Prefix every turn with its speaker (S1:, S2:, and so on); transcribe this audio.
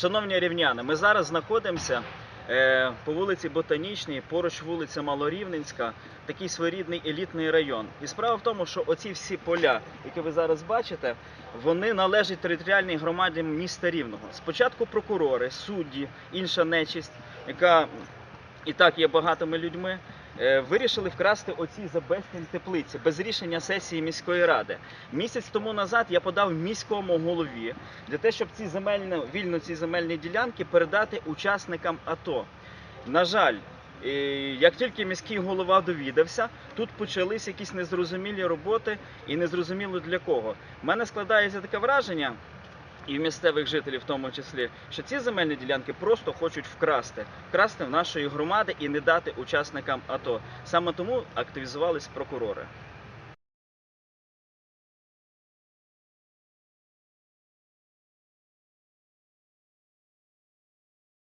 S1: Шановні рівняни, ми зараз знаходимося е, по вулиці Ботанічній, поруч вулиця Малорівненська, такий своєрідний елітний район. І справа в тому, що оці всі поля, які ви зараз бачите, вони належать територіальній громаді міста Рівного. Спочатку прокурори, судді, інша нечисть, яка і так є багатими людьми. Е, Вирішили вкрасти оці забезпін теплиці без рішення сесії міської ради. Місяць тому назад я подав міському голові для того, щоб ці земельні вільно ці земельні ділянки передати учасникам АТО. На жаль, е, як тільки міський голова довідався, тут почались якісь незрозумілі роботи і незрозуміло для кого. У мене складається таке враження. І в місцевих жителів в тому числі, що ці земельні ділянки просто хочуть вкрасти, вкрасти в нашої громади і не дати учасникам АТО. Саме тому активізувались прокурори.